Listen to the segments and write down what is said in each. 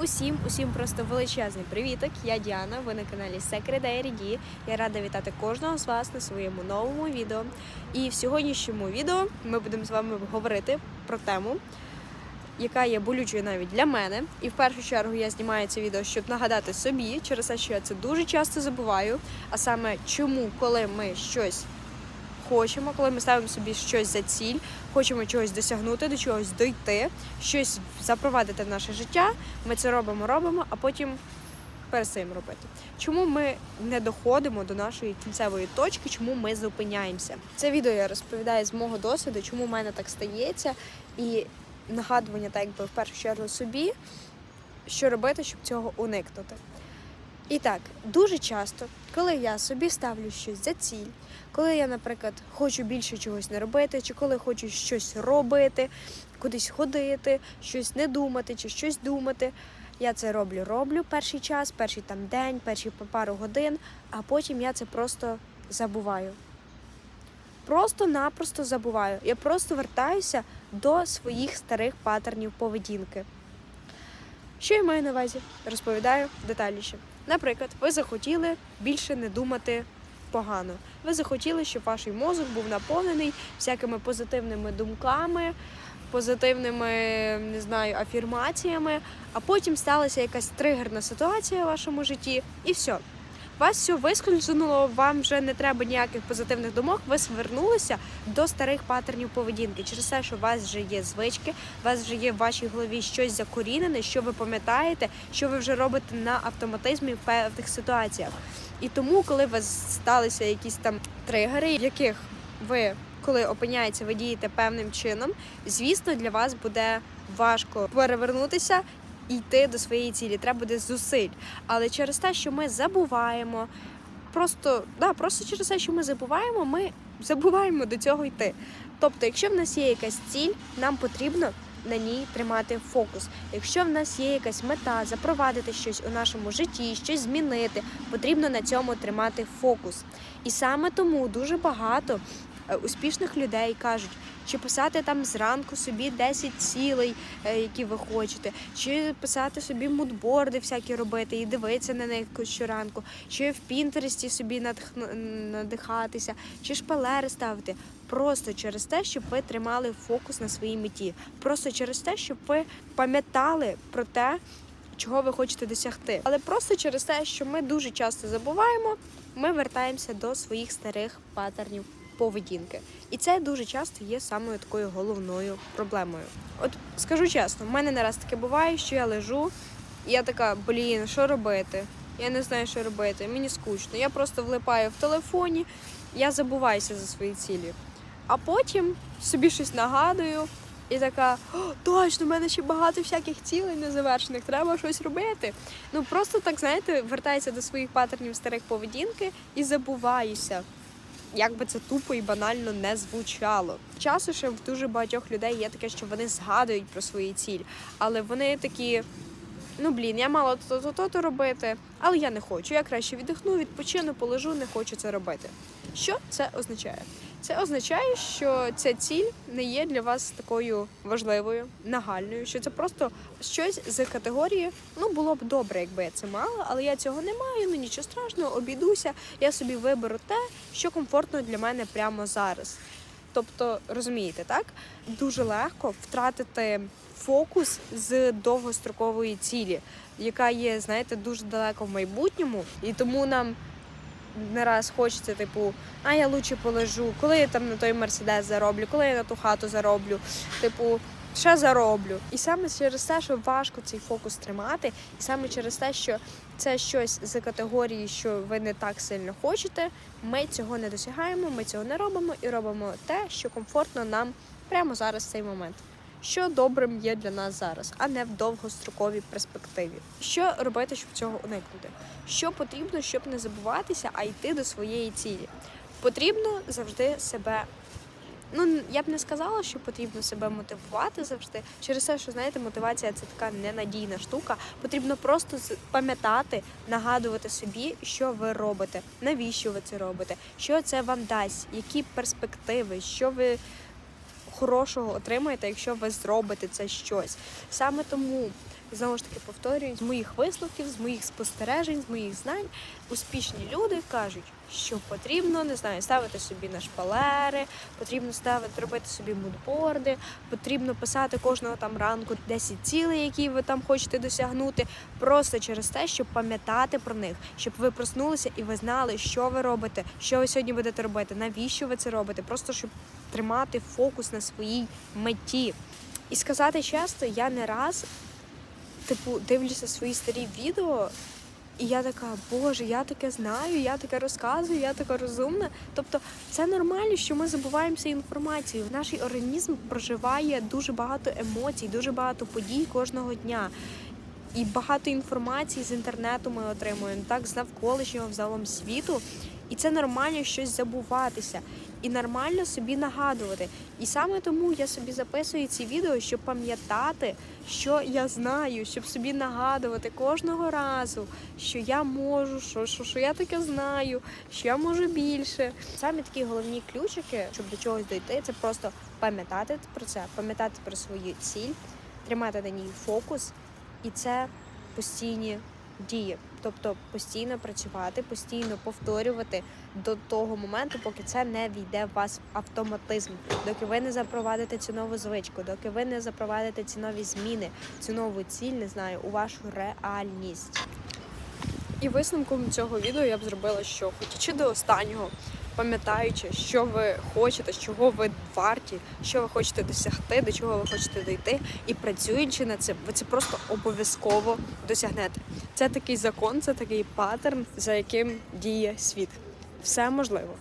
Усім, усім просто величезний привіток. Я Діана. Ви на каналі Secret Diary Я рада вітати кожного з вас на своєму новому відео. І в сьогоднішньому відео ми будемо з вами говорити про тему, яка є болючою навіть для мене. І в першу чергу я знімаю це відео, щоб нагадати собі, через те, що я це дуже часто забуваю. А саме, чому, коли ми щось хочемо, коли ми ставимо собі щось за ціль, хочемо чогось досягнути, до чогось дойти, щось запровадити в наше життя. Ми це робимо, робимо, а потім перестаємо робити. Чому ми не доходимо до нашої кінцевої точки, чому ми зупиняємося? Це відео я розповідаю з мого досвіду, чому в мене так стається, і нагадування, так якби в першу чергу собі, що робити, щоб цього уникнути. І так, дуже часто, коли я собі ставлю щось за ціль, коли я, наприклад, хочу більше чогось не робити, чи коли хочу щось робити, кудись ходити, щось не думати, чи щось думати, я це роблю, роблю перший час, перший там день, перші пару годин, а потім я це просто забуваю. Просто-напросто забуваю. Я просто вертаюся до своїх старих паттернів поведінки. Що я маю на увазі? Розповідаю детальніше. Наприклад, ви захотіли більше не думати погано. Ви захотіли, щоб ваш мозок був наповнений всякими позитивними думками, позитивними, не знаю, афірмаціями, а потім сталася якась тригерна ситуація в вашому житті, і все. Вас все вискользнуло, вам вже не треба ніяких позитивних думок. Ви звернулися до старих паттернів поведінки через те, що у вас вже є звички, у вас вже є в вашій голові щось закорінене, що ви пам'ятаєте, що ви вже робите на автоматизмі в певних ситуаціях. І тому, коли у вас сталися якісь там тригери, яких ви, коли опиняєтеся, ви дієте певним чином, звісно, для вас буде важко перевернутися йти до своєї цілі. Треба буде зусиль. Але через те, що ми забуваємо, просто да, просто через те, що ми забуваємо, ми забуваємо до цього йти. Тобто, якщо в нас є якась ціль, нам потрібно на ній тримати фокус. Якщо в нас є якась мета, запровадити щось у нашому житті, щось змінити, потрібно на цьому тримати фокус. І саме тому дуже багато успішних людей кажуть, чи писати там зранку собі 10 цілей, е, які ви хочете, чи писати собі мудборди всякі робити і дивитися на них щоранку, чи в Пінтересті собі надихатися, чи шпалери ставити. Просто через те, щоб ви тримали фокус на своїй меті. Просто через те, щоб ви пам'ятали про те, чого ви хочете досягти. Але просто через те, що ми дуже часто забуваємо, ми вертаємося до своїх старих паттернів поведінки. І це дуже часто є самою такою головною проблемою. От скажу чесно, в мене не раз таке буває, що я лежу, і я така, блін, що робити? Я не знаю, що робити, мені скучно. Я просто влипаю в телефоні, я забуваюся за свої цілі. А потім собі щось нагадую і така, точно, в мене ще багато всяких цілей незавершених, треба щось робити. Ну просто так, знаєте, вертаюся до своїх паттернів старих поведінки і забуваюся. Як би це тупо і банально не звучало. Часу ще в дуже багатьох людей є таке, що вони згадують про свої ціль, але вони такі. Ну блін, я мала то то то робити, але я не хочу. Я краще віддихну, відпочину, полежу, не хочу це робити. Що це означає? Це означає, що ця ціль не є для вас такою важливою, нагальною, що це просто щось з категорії. Ну було б добре, якби я це мала, але я цього не маю. Ну нічого страшного, обійдуся. Я собі виберу те, що комфортно для мене прямо зараз. Тобто, розумієте, так дуже легко втратити фокус з довгострокової цілі, яка є, знаєте, дуже далеко в майбутньому, і тому нам не раз хочеться, типу, а я лучше полежу, коли я там на той мерседес зароблю, коли я на ту хату зароблю, типу. Ще зароблю, і саме через те, що важко цей фокус тримати, і саме через те, що це щось з категорії, що ви не так сильно хочете, ми цього не досягаємо, ми цього не робимо і робимо те, що комфортно нам прямо зараз в цей момент. Що добрим є для нас зараз, а не в довгостроковій перспективі. Що робити, щоб цього уникнути? Що потрібно, щоб не забуватися, а йти до своєї цілі? Потрібно завжди себе. Ну, я б не сказала, що потрібно себе мотивувати завжди. Через те, що знаєте, мотивація це така ненадійна штука. Потрібно просто пам'ятати, нагадувати собі, що ви робите, навіщо ви це робите, що це вам дасть, які перспективи, що ви хорошого отримаєте, якщо ви зробите це щось. Саме тому знову ж таки повторюю, з моїх висновків, з моїх спостережень, з моїх знань, успішні люди кажуть, що потрібно не знаю, ставити собі на шпалери, потрібно ставити, робити собі мудборди, потрібно писати кожного там ранку 10 цілей, які ви там хочете досягнути, просто через те, щоб пам'ятати про них, щоб ви проснулися і ви знали, що ви робите, що ви сьогодні будете робити, навіщо ви це робите, просто щоб тримати фокус на своїй меті. І сказати чесно, я не раз типу дивлюся свої старі відео. І я така, боже, я таке знаю, я таке розказую, я така розумна. Тобто, це нормально, що ми забуваємося інформацією. Наш організм проживає дуже багато емоцій, дуже багато подій кожного дня. І багато інформації з інтернету ми отримуємо, так, з навколишнього взагалом світу. І це нормально щось забуватися. І нормально собі нагадувати. І саме тому я собі записую ці відео, щоб пам'ятати, що я знаю, щоб собі нагадувати кожного разу, що я можу, що, що, що я таке знаю, що я можу більше. Саме такі головні ключики, щоб до чогось дойти, це просто пам'ятати про це, пам'ятати про свою ціль, тримати на ній фокус, і це постійні дії. Тобто постійно працювати, постійно повторювати до того моменту, поки це не війде в вас в автоматизм, доки ви не запровадите цю нову звичку, доки ви не запровадите ці нові зміни, цю нову ціль, не знаю, у вашу реальність. І висновком цього відео я б зробила, що хотячи до останнього, пам'ятаючи, що ви хочете, чого ви варті, що ви хочете досягти, до чого ви хочете дійти, і працюючи над цим, ви це просто обов'язково досягнете. Це такий закон, це такий паттерн, за яким діє світ. Все можливо.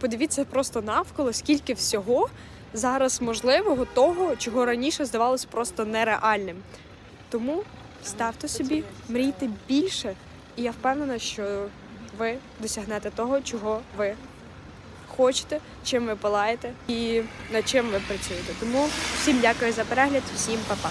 Подивіться просто навколо, скільки всього зараз можливого, того, чого раніше здавалось просто нереальним. Тому ставте собі, мрійте більше, і я впевнена, що ви досягнете того, чого ви хочете, чим ви палаєте і над чим ви працюєте. Тому всім дякую за перегляд, всім па-па.